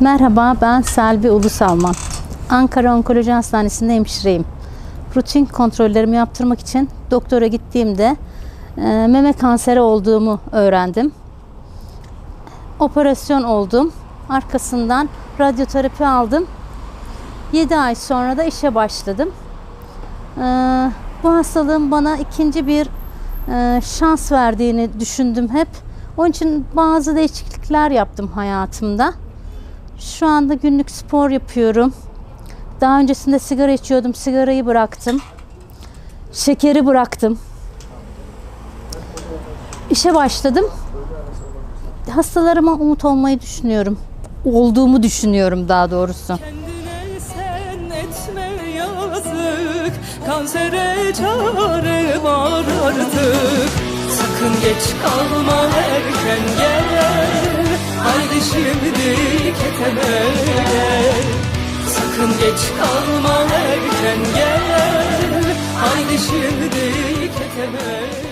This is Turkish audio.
Merhaba, ben Selvi Ulusalman. Ankara Onkoloji Hastanesi'nde hemşireyim. Rutin kontrollerimi yaptırmak için doktora gittiğimde e, meme kanseri olduğumu öğrendim. Operasyon oldum. Arkasından radyoterapi aldım. 7 ay sonra da işe başladım. E, bu hastalığın bana ikinci bir e, şans verdiğini düşündüm hep. Onun için bazı değişiklikler yaptım hayatımda. Şu anda günlük spor yapıyorum. Daha öncesinde sigara içiyordum. Sigarayı bıraktım. Şekeri bıraktım. İşe başladım. Hastalarıma umut olmayı düşünüyorum. Olduğumu düşünüyorum daha doğrusu. Kendine sen etme yazık Kansere çare var artık Sakın geç kalma keteme gel Sakın geç kalma erken gel? Haydi şimdi keteme gel